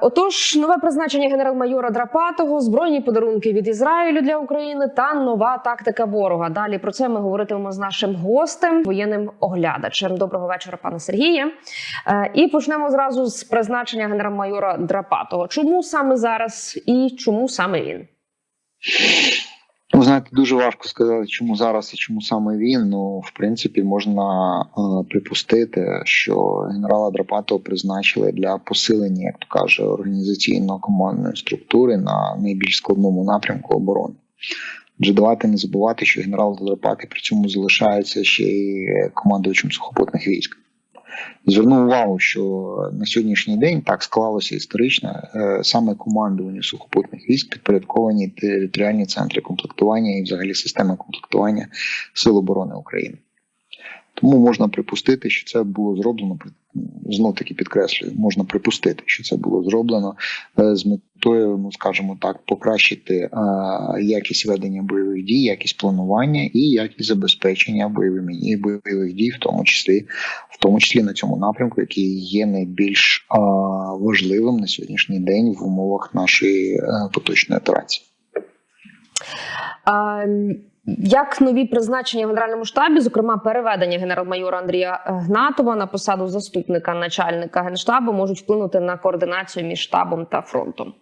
Отож, нове призначення генерал-майора Драпатого, збройні подарунки від Ізраїлю для України та нова тактика ворога. Далі про це ми говоритимемо з нашим гостем, воєнним оглядачем. Доброго вечора, пане Сергіє. Е, І почнемо зразу з призначення генерал-майора Драпатого. Чому саме зараз і чому саме він? Ви знаєте, дуже важко сказати, чому зараз і чому саме він. Ну, в принципі, можна е, припустити, що генерала Драпатова призначили для посилення, як то каже, організаційно-командної структури на найбільш складному напрямку оборони. Адже давайте не забувати, що генерал Драпатий при цьому залишається ще й командувачем сухопутних військ. Зверну увагу, що на сьогоднішній день так склалося історично. е, Саме командування сухопутних військ підпорядковані територіальні центри комплектування і взагалі системи комплектування Сил оборони України. Тому можна припустити, що це було зроблено знов таки підкреслюю, можна припустити, що це було зроблено е, з метою, ну скажімо так, покращити е, якість ведення бойових дій, якість планування і якість забезпечення бойовими бойових дій, в тому числі в тому числі на цьому напрямку, який є найбільш е, важливим на сьогоднішній день в умовах нашої поточної операції. А, як нові призначення в генеральному штабі, зокрема переведення генерал-майора Андрія Гнатова на посаду заступника начальника генштабу, можуть вплинути на координацію між штабом та фронтом?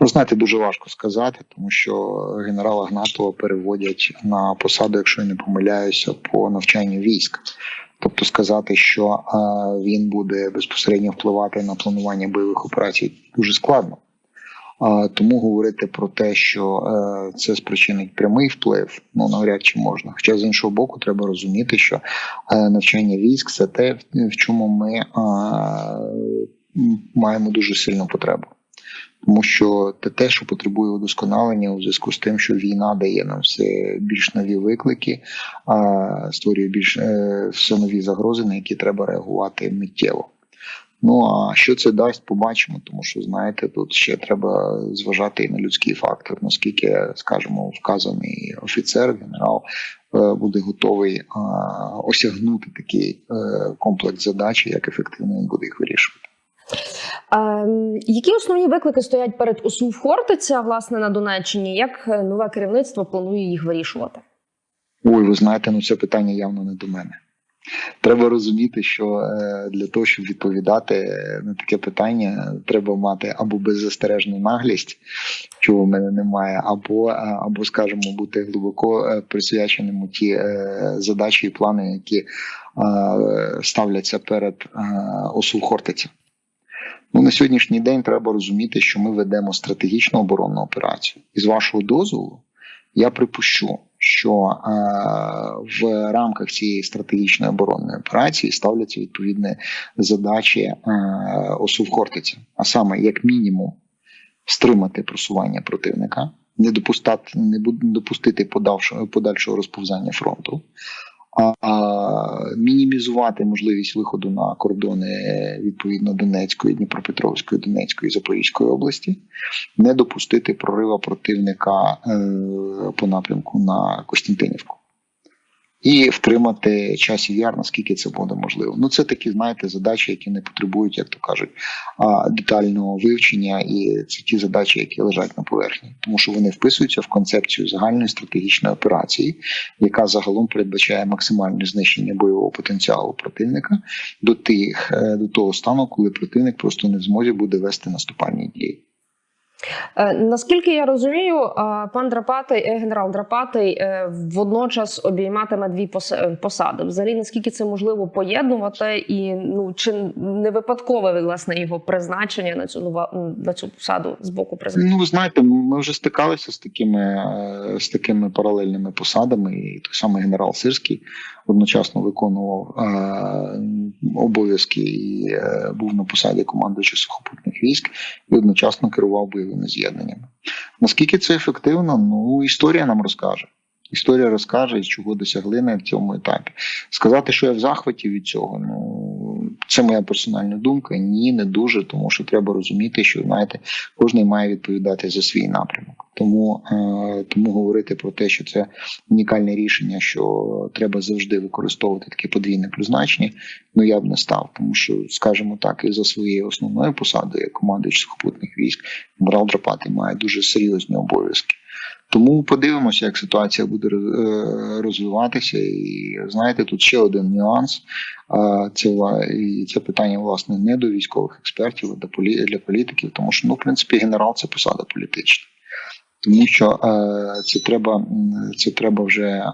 Ви знаєте, дуже важко сказати, тому що генерала Гнатова переводять на посаду, якщо я не помиляюся, по навчанню військ. Тобто сказати, що е, він буде безпосередньо впливати на планування бойових операцій, дуже складно. Тому говорити про те, що е, це спричинить прямий вплив, ну навряд чи можна. Хоча з іншого боку, треба розуміти, що е, навчання військ це те, в чому ми е, маємо дуже сильну потребу. Тому що те, те, що потребує удосконалення у зв'язку з тим, що війна дає нам все більш нові виклики, а створює більш все нові загрози, на які треба реагувати миттєво. Ну а що це дасть, побачимо, тому що знаєте, тут ще треба зважати і на людський фактор, наскільки, скажімо, вказаний офіцер, генерал е, буде готовий е, осягнути такий е, комплекс задач, як ефективно він буде їх вирішувати. А, які основні виклики стоять перед ОСУ в Хортиця, власне, на Донеччині? Як нове керівництво планує їх вирішувати? Ой, ви знаєте, ну це питання явно не до мене. Треба розуміти, що для того, щоб відповідати на таке питання, треба мати або беззастережну наглість, чого в мене немає, або, або скажімо, бути глибоко присвяченим ті задачі і плани, які ставляться перед ОСУ Хортиця. Ну, на сьогоднішній день треба розуміти, що ми ведемо стратегічну оборонну операцію. І з вашого дозволу я припущу, що е, в рамках цієї стратегічної оборонної операції ставляться відповідні задачі е, ОСУ в Хортиця, а саме, як мінімум, стримати просування противника, не допустати, не допустити подальшого розповзання фронту. А мінімізувати можливість виходу на кордони відповідно Донецької, Дніпропетровської, Донецької Запорізької області, не допустити прорива противника е, по напрямку на Костянтинівку. І втримати часів яр, наскільки це буде можливо. Ну це такі, знаєте, задачі, які не потребують, як то кажуть, детального вивчення, і це ті задачі, які лежать на поверхні, тому що вони вписуються в концепцію загальної стратегічної операції, яка загалом передбачає максимальне знищення бойового потенціалу противника до тих до того стану, коли противник просто не в змозі буде вести наступальні дії. Наскільки я розумію, пан Драпатий, генерал Драпатий, водночас обійматиме дві посади. Взагалі, наскільки це можливо поєднувати, і ну чи не випадкове власне його призначення на цю нова на цю посаду з боку президента? Ну ви знаєте, ми вже стикалися з такими з такими паралельними посадами. І той самий генерал Сирський одночасно виконував е, обов'язки і е, був на посаді командуюча сухопутних військ і одночасно керував бойовими з'єднаннями. Наскільки це ефективно? Ну історія нам розкаже. Історія розкаже, чого досягли на цьому етапі. Сказати, що я в захваті від цього, ну Це моя персональна думка. Ні, не дуже, тому що треба розуміти, що знаєте, кожен має відповідати за свій напрямок. Тому, е, тому говорити про те, що це унікальне рішення, що треба завжди використовувати таке подвійне призначення, ну я б не став, тому що, скажімо так, і за своєю основною посадою, як командуючий сухопутних військ, генерал Драпатий має дуже серйозні обов'язки. Тому подивимося, як ситуація буде е, розвиватися. І знаєте, тут ще один нюанс. Це це питання власне не до військових експертів, а до для політиків, тому що ну, в принципі, генерал це посада політична. Тому що е, це треба це треба вже е,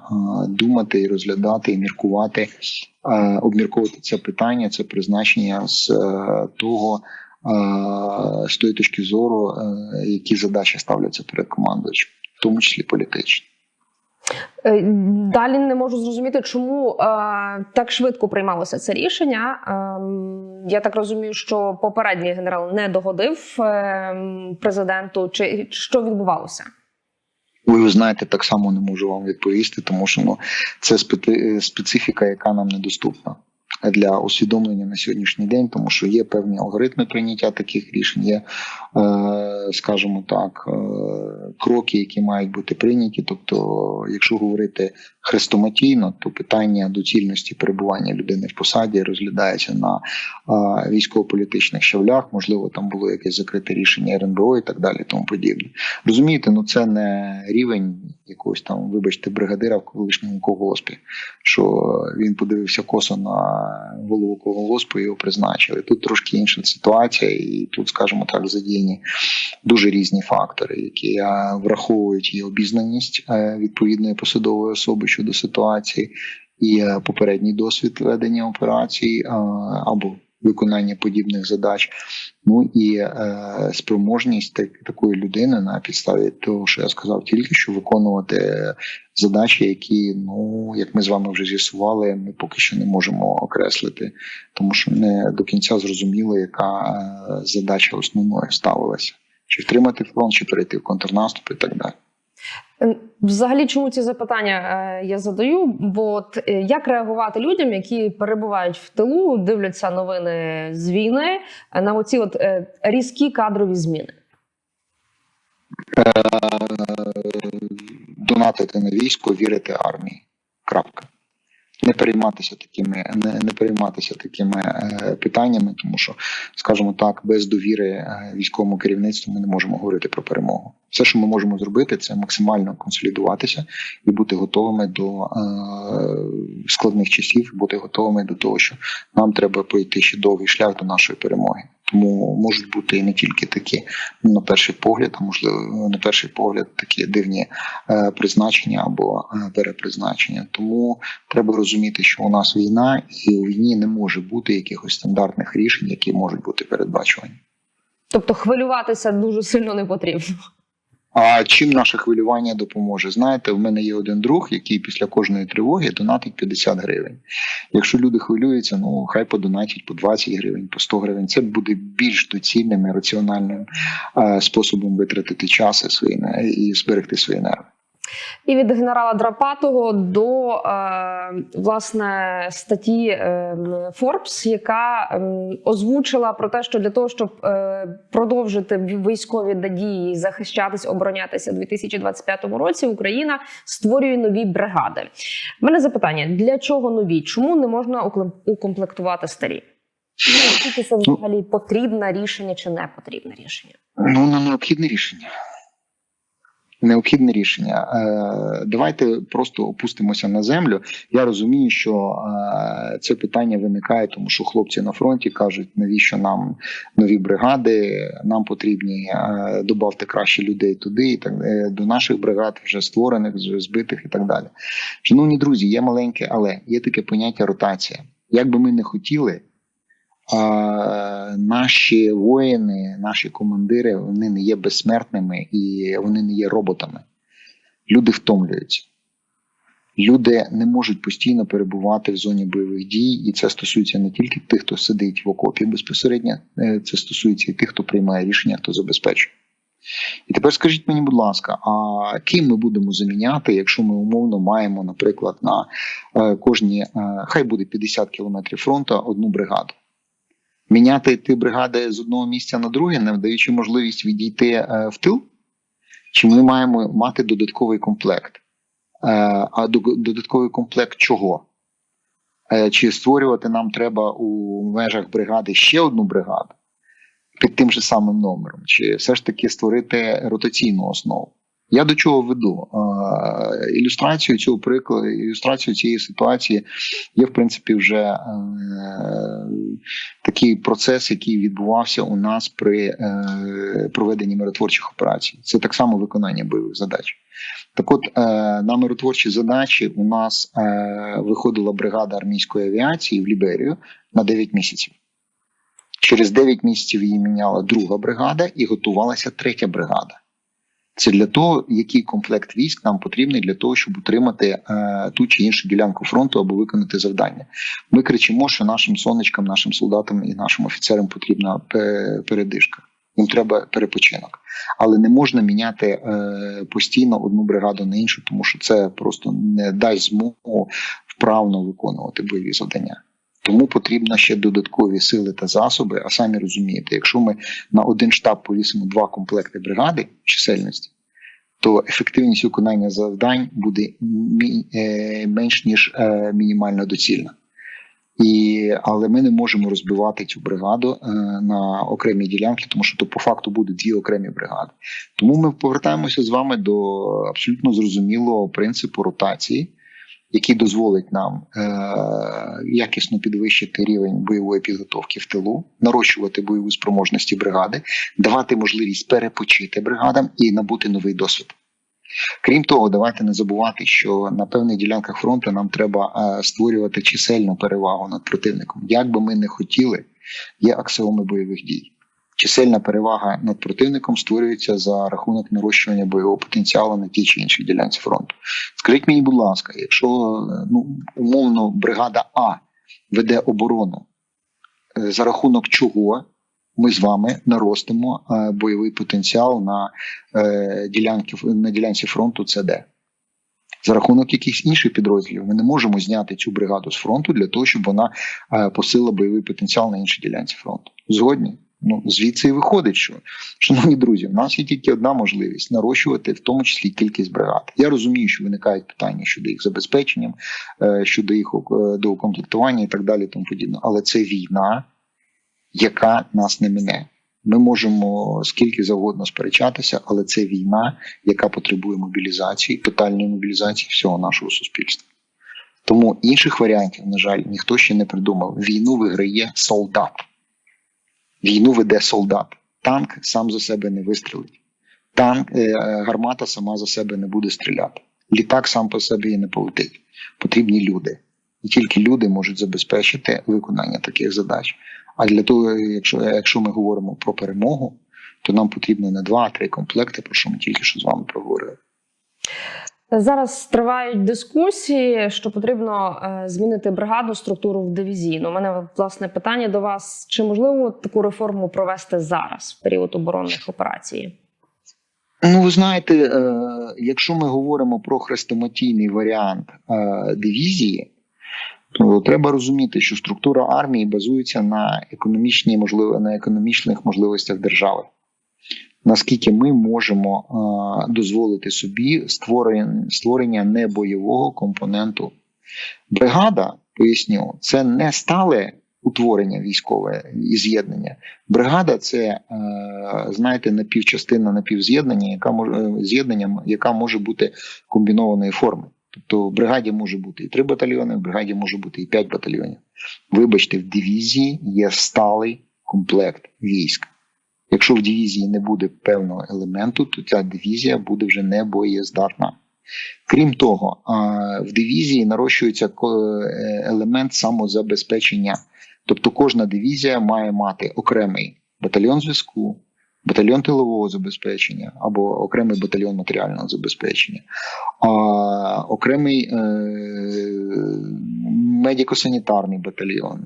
думати і розглядати, і міркувати, обмірковувати це питання, це призначення з того, з тої точки зору, які задачі ставляться перед командувачем, в тому числі політичні. Е, Далі не можу зрозуміти, чому е, так швидко приймалося це рішення. Ем, я так розумію, що попередній генерал не догодив ем, президенту, чи що відбувалося? Ви, знаєте, так само не можу вам відповісти, тому що ну це специ- специфіка, яка нам недоступна для усвідомлення на сьогоднішній день, тому що є певні алгоритми прийняття таких рішень, є, е, скажімо так, е, кроки, які мають бути прийняті. Тобто, якщо говорити хрестоматійно, то питання доцільності перебування людини в посаді розглядається на е, військово-політичних щавлях. Можливо, там було якесь закрите рішення РНБО і так далі, тому подібне. Розумієте, ну це не рівень якогось там, вибачте, бригадира в колишньому колгоспі, що він подивився косо на голову колгоспу його призначили. Тут трошки інша ситуація, і тут, скажімо так, задіяні дуже різні фактори, які е, враховують і обізнаність е, відповідної посадової особи щодо ситуації, і е, попередній досвід ведення операцій е, або виконання подібних задач. Ну і е, спроможність так, такої людини на підставі того, що я сказав, тільки що виконувати задачі, які, ну як ми з вами вже з'ясували, ми поки що не можемо окреслити, тому що не до кінця зрозуміло, яка е, задача основною ставилася: чи втримати фронт, чи перейти в контрнаступ і так далі. Е, Взагалі, чому ці запитання е, я задаю? Бо от, е, як реагувати людям, які перебувають в тилу, дивляться новини з війни е, на оці от різкі кадрові зміни? донатити на військо, вірити армії. Крапка. Не перейматися такими, не, не перейматися такими е, питаннями, тому що, скажімо так, без довіри військовому керівництву ми не можемо говорити про перемогу. Все, що ми можемо зробити, це максимально консолідуватися і бути готовими до е, складних часів, бути готовими до того, що нам треба пройти ще довгий шлях до нашої перемоги. Тому можуть бути і не тільки такі, на перший погляд, а можливо, на перший погляд, такі дивні е, призначення або е, перепризначення. Тому треба розуміти, що у нас війна, і у війні не може бути якихось стандартних рішень, які можуть бути передбачувані. Тобто хвилюватися дуже сильно не потрібно. А чим наше хвилювання допоможе? Знаєте, в мене є один друг, який після кожної тривоги донатить 50 гривень. Якщо люди хвилюються, ну хай подонатять по 20 гривень, по 100 гривень. Це буде більш доцільним і раціональним е, способом витратити час і свої і зберегти свої нерви. І від генерала Драпатого до е, власне статті е, Forbes, яка озвучила про те, що для того, щоб е, продовжити військові дії, захищатись, оборонятися у 2025 році, Україна створює нові бригади. У мене запитання: для чого нові? Чому не можна укомплектувати старі? Ну, наскільки це взагалі потрібне рішення чи не потрібне рішення? Ну, не необхідне рішення. Необхідне рішення. Е, Давайте просто опустимося на землю. Я розумію, що е, це питання виникає, тому що хлопці на фронті кажуть, навіщо нам нові бригади, нам потрібні е, добавте краще людей туди, і так до наших бригад вже створених, збитих і так далі. Шановні друзі, є маленьке, але є таке поняття ротація. Як би ми не хотіли, наші воїни, наші командири, вони не є безсмертними і вони не є роботами. Люди втомлюються. Люди не можуть постійно перебувати в зоні бойових дій, і це стосується не тільки тих, хто сидить в окопі безпосередньо, е, це стосується і тих, хто приймає рішення, хто забезпечує. І тепер скажіть мені, будь ласка, а ким ми будемо заміняти, якщо ми умовно маємо, наприклад, на е, кожні, е, хай буде 50 кілометрів фронту одну бригаду? Міняти ті бригади з одного місця на друге, не даючи можливість відійти е, в тил? Чи ми маємо мати додатковий комплект? Е, а додатковий комплект чого? Е, Чи створювати нам треба у межах бригади ще одну бригаду під тим же самим номером, чи все ж таки створити ротаційну основу? Я до чого веду? Ілюстрацію цього прикладу, ілюстрацію цієї ситуації є, в принципі, вже е, такий процес, який відбувався у нас при е, проведенні миротворчих операцій. Це так само виконання бойових задач. Так от, е, на миротворчі задачі у нас виходила бригада армійської авіації в Ліберію на 9 місяців. Через 9 місяців її міняла друга бригада і готувалася третя бригада. Це для того, який комплект військ нам потрібний для того, щоб утримати е, ту чи іншу ділянку фронту або виконати завдання. Ми кричимо, що нашим сонечкам, нашим солдатам і нашим офіцерам потрібна пе- передишка. Їм треба перепочинок, але не можна міняти е, постійно одну бригаду на іншу, тому що це просто не дасть змогу вправно виконувати бойові завдання. Тому потрібно ще додаткові сили та засоби. А самі розумієте, якщо ми на один штаб повісимо два комплекти бригади чисельності, то ефективність виконання завдань буде е, менш ніж е, мінімально доцільна. І, але ми не можемо розбивати цю бригаду е, на окремі ділянки, тому що то по факту буде дві окремі бригади. Тому ми повертаємося з вами до абсолютно зрозумілого принципу ротації, який дозволить нам е, якісно підвищити рівень бойової підготовки в тилу, нарощувати бойову спроможності бригади, давати можливість перепочити бригадам і набути новий досвід. Крім того, давайте не забувати, що на певних ділянках фронту нам треба е, створювати чисельну перевагу над противником. Як би ми не хотіли, є аксіоми бойових дій. Чисельна перевага над противником створюється за рахунок нарощування бойового потенціалу на тій чи іншій ділянці фронту. Скажіть мені, будь ласка, якщо е, ну умовно бригада А веде оборону, е, за рахунок чого ми з вами наростимо е, бойовий потенціал на ділянки на ділянці фронту це де? За рахунок якихось інших підрозділів ми не можемо зняти цю бригаду з фронту для того, щоб вона посилила бойовий потенціал на іншій ділянці фронту. Згодні? Ну звідси і виходить, що шановні друзі, в нас є тільки одна можливість нарощувати, в тому числі кількість бригад. Я розумію, що виникають питання щодо їх забезпечення, е, щодо їх е, доукомплектування і так далі, тому подібне. Але це війна, яка нас не мине. Ми можемо скільки завгодно сперечатися, але це війна, яка потребує мобілізації, тотальної мобілізації всього нашого суспільства. Тому інших варіантів, на жаль, ніхто ще не придумав. Війну виграє солдат. Війну веде солдат. Танк сам за себе не вистрілить. Танк, е, гармата сама за себе не буде стріляти. Літак сам по собі не полетить. Потрібні люди. І тільки люди можуть забезпечити виконання таких задач. А для того, якщо, якщо ми говоримо про перемогу, то нам потрібно не два, а три комплекти, про що ми тільки що з вами проговорили. Зараз тривають дискусії, що потрібно е, змінити бригаду структуру в дивізійну. У мене власне питання до вас: чи можливо таку реформу провести зараз, в період оборонних операцій? Ну, ви знаєте, е, якщо ми говоримо про хрестоматійний варіант е, дивізії, то треба розуміти, що структура армії базується на економічній можливо, на економічних можливостях держави. Наскільки ми можемо е, дозволити собі створення, створення небойового компоненту? Бригада, поясню, це не стале утворення військове і з'єднання. Бригада це, е, знаєте, напівчастина напівз'єднання, яка може з'єднанням, яка може бути комбінованої форми. Тобто в бригаді може бути і три батальйони, в бригаді може бути і п'ять батальйонів. Вибачте, в дивізії є сталий комплект військ. Якщо в дивізії не буде певного елементу, то ця дивізія буде вже не боєздатна. Крім того, в дивізії нарощується елемент самозабезпечення. Тобто кожна дивізія має мати окремий батальйон зв'язку, батальйон тилового забезпечення або окремий батальйон матеріального забезпечення, окремий е, медико-санітарний батальйон,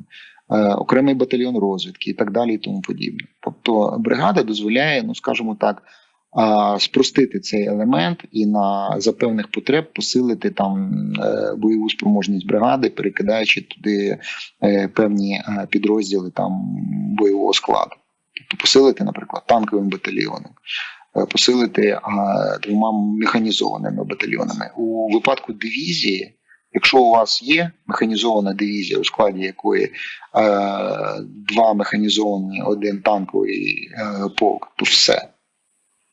е, окремий батальйон розвідки і так далі, і тому подібне. Тобто бригада дозволяє, ну скажімо так, спростити цей елемент і на за певних потреб посилити там е, бойову спроможність бригади, перекидаючи туди е, певні підрозділи там бойового складу. Тобто посилити, наприклад, танковим батальйоном, посилити е, двома механізованими батальйонами. У випадку дивізії, якщо у вас є механізована дивізія, у складі якої е, два механізовані, один танковий е, полк, то все.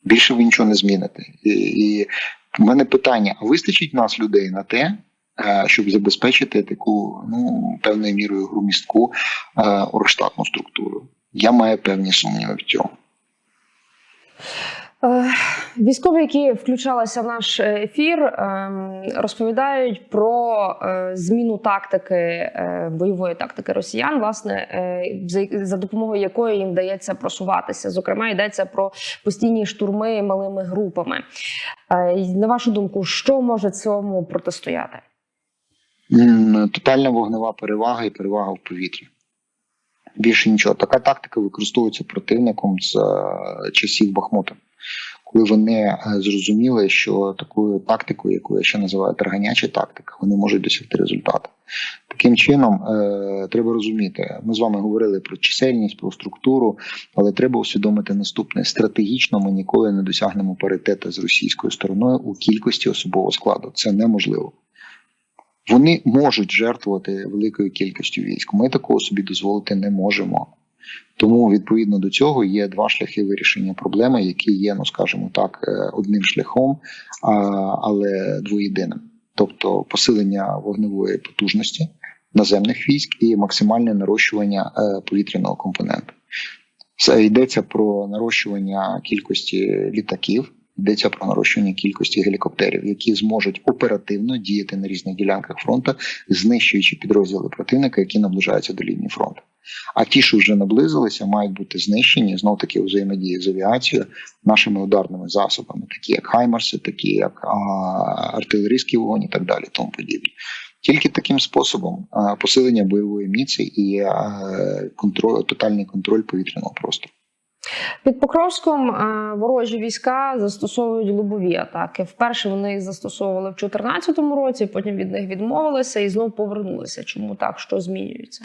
Більше ви нічого не зміните. І, і в мене питання: а вистачить нас людей на те, е, щоб забезпечити таку ну певною мірою громістку е, оргштатну структуру? Я маю певні сумніви в цьому. Е, Військові, які включалися в наш ефір, ем, розповідають про е, зміну тактики е, бойової тактики росіян, власне, е, за- допомогою якої їм вдається просуватися. Зокрема, йдеться про постійні штурми малими групами. Е, На вашу думку, що може цьому протистояти? Тотальна вогнева перевага і перевага в повітрі. Більше нічого. Така тактика використовується противником з е, часів Бахмута, коли вони е, зрозуміли, що такою тактикою, яку я ще називаю тарганяча тактика, вони можуть досягти результату. Таким чином, е, треба розуміти, ми з вами говорили про чисельність, про структуру, але треба усвідомити наступне: стратегічно ми ніколи не досягнемо паритету з російською стороною у кількості особового складу. Це неможливо. Вони можуть жертвувати великою кількістю військ. Ми такого собі дозволити не можемо. Тому відповідно до цього є два шляхи вирішення проблеми, які є, ну скажімо так, е, одним шляхом, але двоєдиним. Тобто посилення вогневої потужності наземних військ і максимальне нарощування е, повітряного компоненту. Це йдеться про нарощування кількості літаків, йдеться про нарощування кількості гелікоптерів, які зможуть оперативно діяти на різних ділянках фронту, знищуючи підрозділи противника, які наближаються до лінії фронту. А ті, що вже наблизилися, мають бути знищені знов таки взаємодії з авіацією нашими ударними засобами, такі як Хаймерси, такі як а, артилерійський вогонь і так далі. Тому подібне. Тільки таким способом а, посилення бойової міці і а, контроль, тотальний контроль повітряного простору. Під Покровськом ворожі війська застосовують лобові атаки. Вперше вони їх застосовували в 2014 році, потім від них відмовилися і знов повернулися. Чому так? Що змінюється?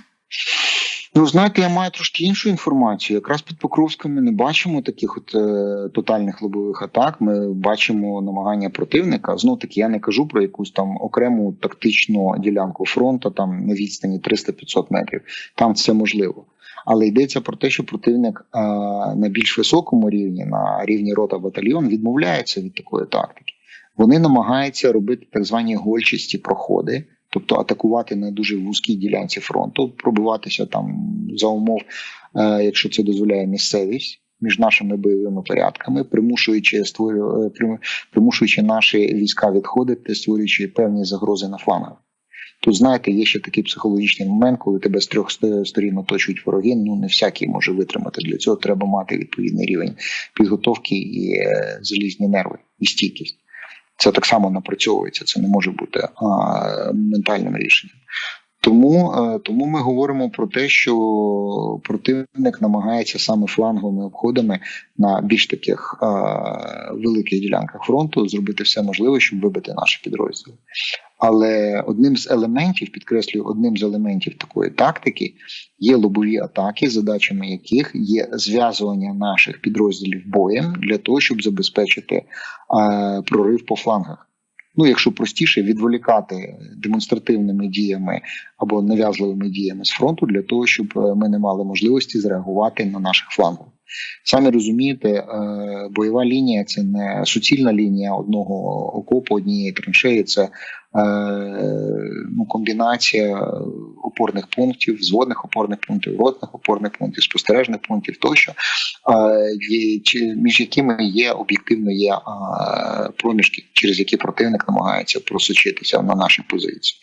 Ну, знаєте, я маю трошки іншу інформацію. Якраз під Покровськом ми не бачимо таких от е, тотальних лобових атак. Ми бачимо намагання противника. Знов таки, я не кажу про якусь там окрему тактичну ділянку фронту, там на відстані 300-500 метрів. Там це можливо. Але йдеться про те, що противник е, на більш високому рівні, на рівні рота батальйон, відмовляється від такої тактики. Вони намагаються робити так звані гольчасті проходи, тобто атакувати на дуже вузькій ділянці фронту, пробиватися там за умов, е, якщо це дозволяє місцевість. Між нашими бойовими порядками, примушуючи створю, е, примушуючи наші війська відходити, створюючи певні загрози на флангах. Тут знаєте, є ще такий психологічний момент, коли тебе з трьох сто- сторін оточують вороги. Ну не всякий може витримати. Для цього треба мати відповідний рівень підготовки і е, залізні нерви і стійкість. Це так само напрацьовується. Це не може бути а, ментальним рішенням. Тому, е, тому ми говоримо про те, що противник намагається саме фланговими обходами на більш таких е, великих ділянках фронту зробити все можливе, щоб вибити наші підрозділи. Але одним з елементів, підкреслюю, одним з елементів такої тактики є лобові атаки, задачами яких є зв'язування наших підрозділів боєм для того, щоб забезпечити е, прорив по флангах. Ну, якщо простіше, відволікати демонстративними діями або нав'язливими діями з фронту для того, щоб е, ми не мали можливості зреагувати на наших флангах. Самі розумієте, е, бойова лінія це не суцільна лінія одного окопу, однієї траншеї, це е, ну, комбінація опорних пунктів, зводних опорних пунктів, ротних опорних пунктів, спостережних пунктів тощо, е, між якими є об'єктивно є проміжки, через які противник намагається просочитися на наші позиції.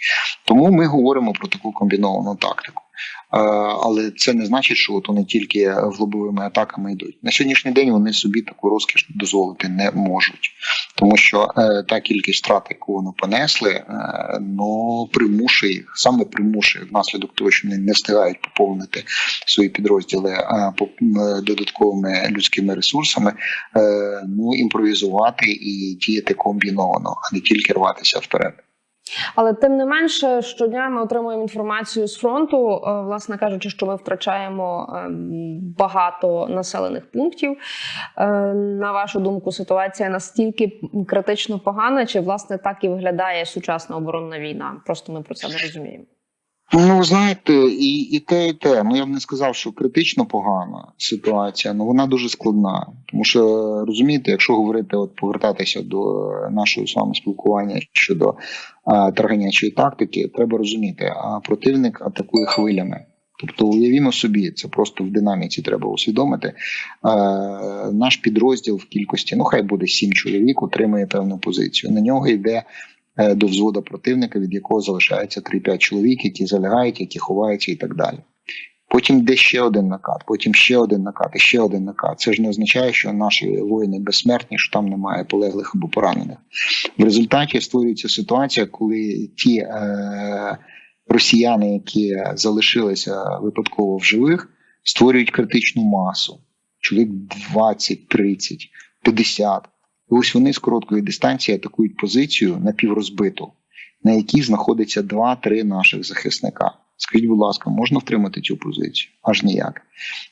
Тому ми говоримо про таку комбіновану тактику. Але це не значить, що от вони тільки в лобовими атаками йдуть. На сьогоднішній день вони собі таку розкіш дозволити не можуть, тому що е, та кількість втрат, яку вони понесли, е, ну примушує їх, саме примушує внаслідок того, що вони не встигають поповнити свої підрозділи е, е, додатковими людськими ресурсами, е, ну імпровізувати і діяти комбіновано, а не тільки рватися вперед. Але тим не менше, щодня ми отримуємо інформацію з фронту, е, власне кажучи, що ми втрачаємо е, багато населених пунктів. Е, На вашу думку, ситуація настільки критично погана, чи власне так і виглядає сучасна оборонна війна? Просто ми про це не розуміємо. Ну, знаєте, і, і те, і те. Ну я б не сказав, що критично погана ситуація, але вона дуже складна. Тому що розумієте, якщо говорити, от повертатися до нашого з вами спілкування щодо а, тарганячої тактики, треба розуміти, а противник атакує хвилями. Тобто, уявімо собі, це просто в динаміці треба усвідомити. Е, наш підрозділ в кількості, ну хай буде сім чоловік, отримує певну позицію. На нього йде до взвода противника, від якого залишається 3-5 чоловік, які залягають, які ховаються і так далі. Потім йде ще один накат, потім ще один накат, і ще один накат. Це ж не означає, що наші воїни безсмертні, що там немає полеглих або поранених. В результаті створюється ситуація, коли ті е, росіяни, які залишилися випадково в живих, створюють критичну масу. Чоловік 20, 30, 50. І ось вони з короткої дистанції атакують позицію напіврозбиту, на якій знаходиться 2-3 наших захисника. Скажіть, будь ласка, можна втримати цю позицію? Аж ніяк.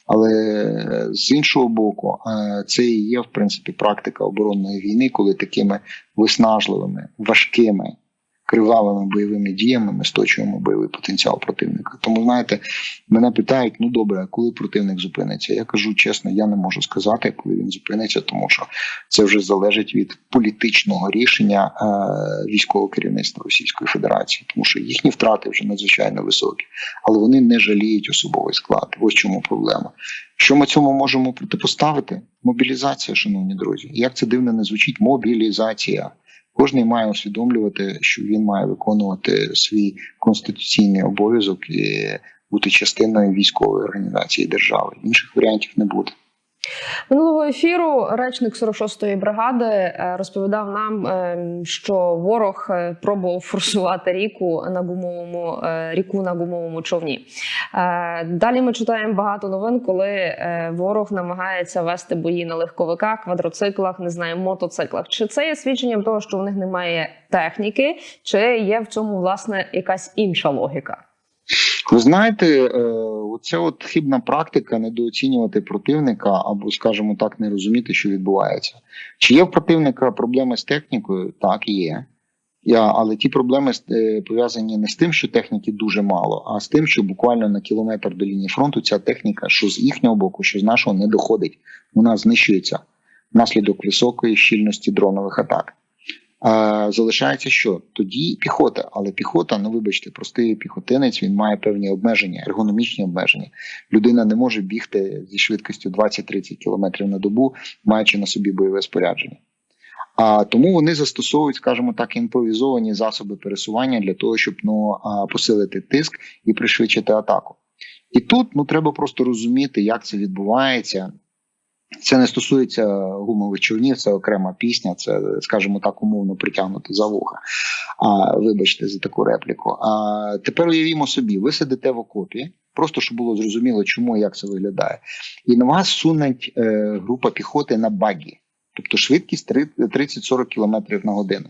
Але е, з іншого боку, е, це і є в принципі практика оборонної війни, коли такими виснажливими, важкими, кривавими бойовими діями ми сточуємо бойовий потенціал противника. Тому знаєте, мене питають: ну добре, а коли противник зупиниться? Я кажу чесно, я не можу сказати, коли він зупиниться, тому що це вже залежить від політичного рішення е, військового керівництва Російської Федерації, тому що їхні втрати вже надзвичайно високі, але вони не жаліють особовий склад. Ось чому проблема. Що ми цьому можемо протипоставити? Мобілізація, шановні друзі. Як це дивно не звучить? Мобілізація. Кожний має усвідомлювати, що він має виконувати свій конституційний обов'язок і бути частиною військової організації держави. Інших варіантів не буде. Минулого ефіру речник 46-ї бригади е, розповідав нам, е, що ворог е, пробував форсувати ріку на гумовому ріку на гумовому човні. Далі ми читаємо багато новин, коли ворог намагається вести бої на легковиках, квадроциклах, не знаю, мотоциклах. Чи це є свідченням того, що в них немає техніки, чи є в цьому власне якась інша логіка? Ви знаєте, е, оце от хибна практика недооцінювати противника або, скажімо так, не розуміти, що відбувається. Чи є в противника проблеми з технікою? Так, є. Я, але ті проблеми е, пов'язані не з тим, що техніки дуже мало, а з тим, що буквально на кілометр до лінії фронту ця техніка, що з їхнього боку, що з нашого, не доходить. Вона знищується внаслідок високої щільності дронових атак. Залишається що? Тоді піхота, але піхота, ну вибачте, простий піхотинець, він має певні обмеження, ергономічні обмеження. Людина не може бігти зі швидкістю 20-30 км на добу, маючи на собі бойове спорядження. А тому вони застосовують, скажімо так, імпровізовані засоби пересування для того, щоб ну посилити тиск і пришвидшити атаку. І тут ну треба просто розуміти, як це відбувається. Це не стосується гумових човнів, це окрема пісня, це, скажімо так, умовно притягнути за вуха. А, Вибачте за таку репліку. А тепер уявімо собі, ви сидите в окопі, просто щоб було зрозуміло, чому і як це виглядає. І на вас сунуть е, група піхоти на багі, тобто швидкість 30-40 км на годину.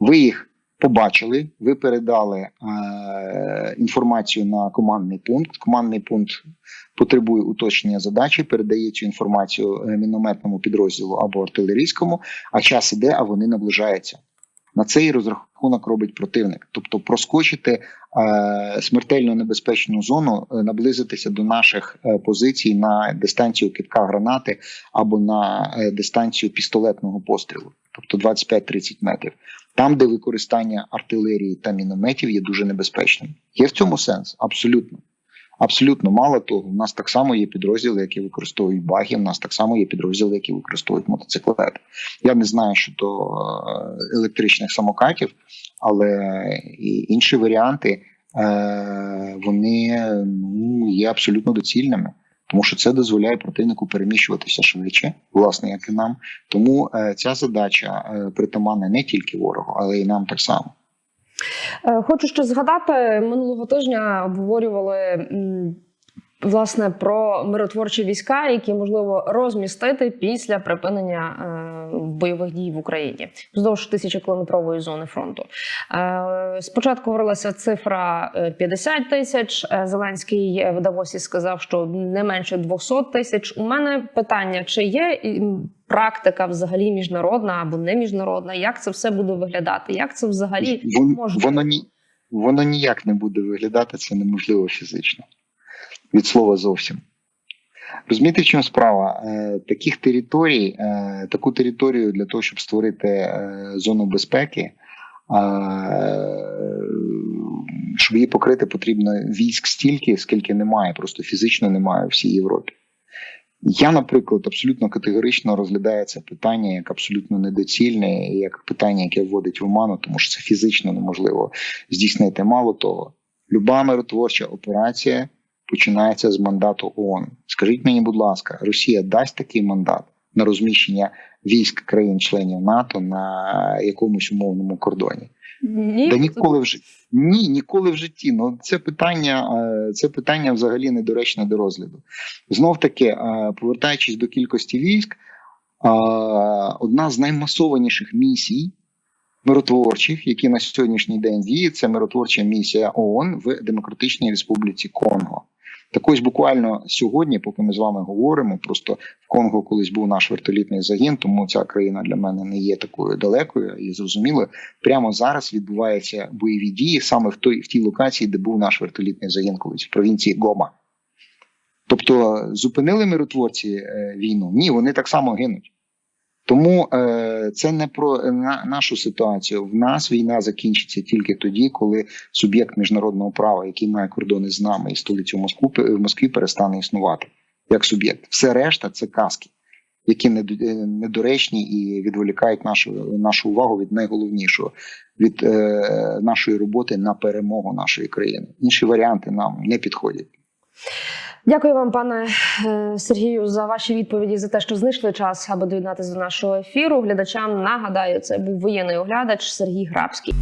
Ви їх побачили, ви передали е, інформацію на командний пункт. Командний пункт потребує уточнення задачі, передає цю інформацію е, мінометному підрозділу або артилерійському, а час іде, а вони наближаються. На цей розрахунок робить противник, тобто проскочити е, смертельно небезпечну зону, е, наблизитися до наших е, позицій на дистанцію китка гранати або на е, дистанцію пістолетного пострілу, тобто 25-30 метрів, там, де використання артилерії та мінометів є дуже небезпечним. Є в цьому сенс? Абсолютно. Абсолютно мало того, у нас так само є підрозділи, які використовують баги. У нас так само є підрозділи, які використовують мотоциклети. Я не знаю щодо е, електричних самокатів, але і інші варіанти е, вони ну, є абсолютно доцільними, тому що це дозволяє противнику переміщуватися швидше, власне, як і нам. Тому е, ця задача е, притаманна не тільки ворогу, але й нам так само. Е, Хочу ще згадати минулого тижня обговорювали. Власне, про миротворчі війська, які можливо розмістити після припинення е, бойових дій в Україні вздовж тисячокілометрової зони фронту. Е, спочатку говорилася цифра е, 50 тисяч. Е, Зеленський в Давосі сказав, що не менше 200 тисяч. У мене питання: чи є практика взагалі міжнародна або не міжнародна? Як це все буде виглядати? Як це взагалі Вон, можна? воно, ні, воно ніяк не буде виглядати, це неможливо фізично. Від слова зовсім. Розумієте, в чому справа? Е, таких територій, е, таку територію для того, щоб створити е, зону безпеки, щоб її покрити, потрібно військ стільки, скільки немає, просто фізично немає у всій Європі. Я, наприклад, абсолютно категорично розглядаю це питання як абсолютно недоцільне, як питання, яке вводить в оману, тому що це фізично неможливо здійснити. Мало того, люба миротворча операція починається з мандату ООН. Скажіть мені, будь ласка, Росія дасть такий мандат на розміщення військ країн-членів НАТО на якомусь умовному кордоні? Ні, Да ніколи в житті. Ні, ніколи в житті. Ну це питання, е, це питання взагалі недоречне до розгляду. Знов таки, е, повертаючись до кількості військ, е, одна з наймасованіших місій миротворчих, які на сьогоднішній день діють, це миротворча місія ООН в Демократичній Республіці Конго. Так ось буквально сьогодні, поки ми з вами говоримо, просто в Конго колись був наш вертолітний загін, тому ця країна для мене не є такою далекою і зрозуміло. Прямо зараз відбуваються бойові дії саме в той в тій локації, де був наш вертолітний загін колись в провінції Гома. Тобто зупинили миротворці е, війну? Ні, вони так само гинуть. Тому е, це не про на, нашу ситуацію. В нас війна закінчиться тільки тоді, коли суб'єкт міжнародного права, який має кордони з нами і столицю Москву, в Москві перестане існувати як суб'єкт. Все решта це казки, які е, недоречні і відволікають нашу нашу увагу від найголовнішого від е, нашої роботи на перемогу нашої країни. Інші варіанти нам не підходять. Дякую вам, пане е, Сергію, за ваші відповіді за те, що знайшли час, аби доєднатися до нашого ефіру. Глядачам нагадаю, це був воєнний оглядач Сергій Грабський.